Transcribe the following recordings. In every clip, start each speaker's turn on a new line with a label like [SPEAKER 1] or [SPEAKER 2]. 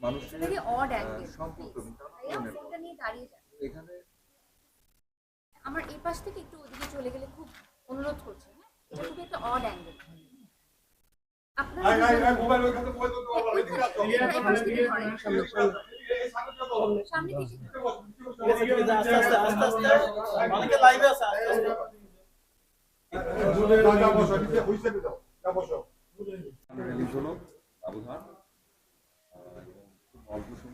[SPEAKER 1] মানুষের সম্পর্ক এখানে
[SPEAKER 2] আমার এই পাশ থেকে একটু ওদিকে চলে গেলে খুব অনুরোধ করছি হ্যাঁ এটা খুব একটা অড অ্যাঙ্গেল আপনারা
[SPEAKER 3] আয়,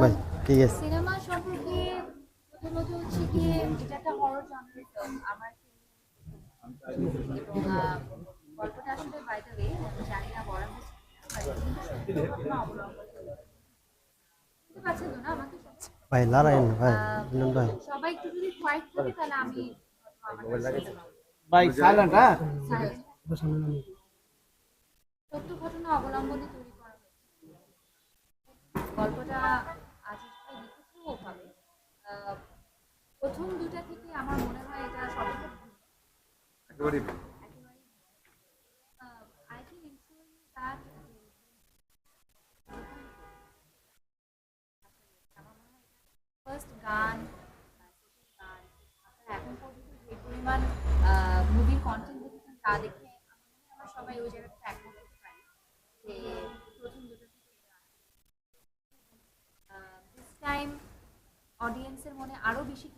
[SPEAKER 4] ভাই ঠিক আছে।
[SPEAKER 2] সিনেমা সম্পর্কে প্রথমত হচ্ছে কি এটা একটা হরর জনরের আমার গল্পটা আসলে বাই দ্য ওয়ে আমি জানি না আমাকে
[SPEAKER 4] ভাই লড়াই না ভাই
[SPEAKER 2] আহ,
[SPEAKER 4] ভাই।
[SPEAKER 2] সবাই একটু যদি কোয়াইট থাকে তাহলে আমি।
[SPEAKER 5] ভাই সাইলেন্ট হ্যাঁ?
[SPEAKER 2] সত্য ঘটনা অবলম্বনে তৈরি করা হয়েছে। গল্পটা আহ, প্রথম দুটা থেকে আমার মনে হয় এটা সবটা একেবারে I can infuse that first gun gun আপনারা এখন পর্যন্ত যে পরিমাণ মুভির কন্টেন্ট দেখেছেন তা দেখে আমার আমরা সবাই ওই জায়গাটা অডিয়েন্সের মনে আরও বেশি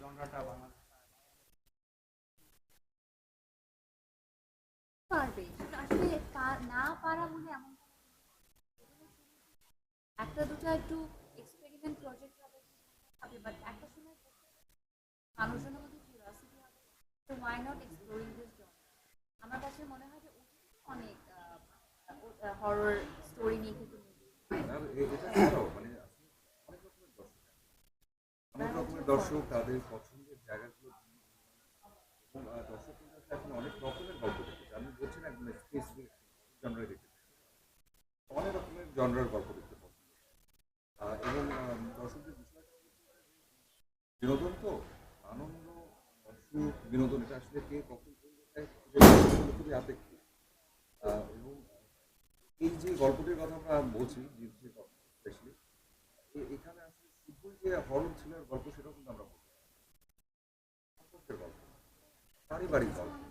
[SPEAKER 5] জনরাটা
[SPEAKER 2] পারবে। আসলে না পারা এমন। একটা দুটো একটু এক্সপেরিমেন্ট প্রজেক্ট হবে। হবে বাট একটা সময় মানুষজনের মধ্যে কিউরিয়াসিটি হবে। তো why not exploring this zone আমার কাছে মনে হয় যে OTT তে অনেক হরর স্টোরি নিয়ে কিন্তু
[SPEAKER 1] মানে অনেক রকমের দর্শক অনেক রকমের দর্শক তাদের পছন্দের জায়গাগুলো দর্শক এখন অনেক রকমের গল্প দেখেছে আমি বলছি না একদম স্পেসিফিক জনরাই দেখেছে অনেক রকমের জনরার গল্প দেখতে পছন্দ। এবং দর্শকদের বিষয় বিনোদন তো আনন্দ বিনোদন এটা আসলে কে কখন খুবই আপেক্ষিক এই যে গল্পটির কথা আমরা বলছি জিপসির কথা স্পেশালি এখানে আসলে শুধুই যে হরর ছিল গল্প সেটাও কিন্তু আমরা বলছি গল্প পারিবারিক গল্প।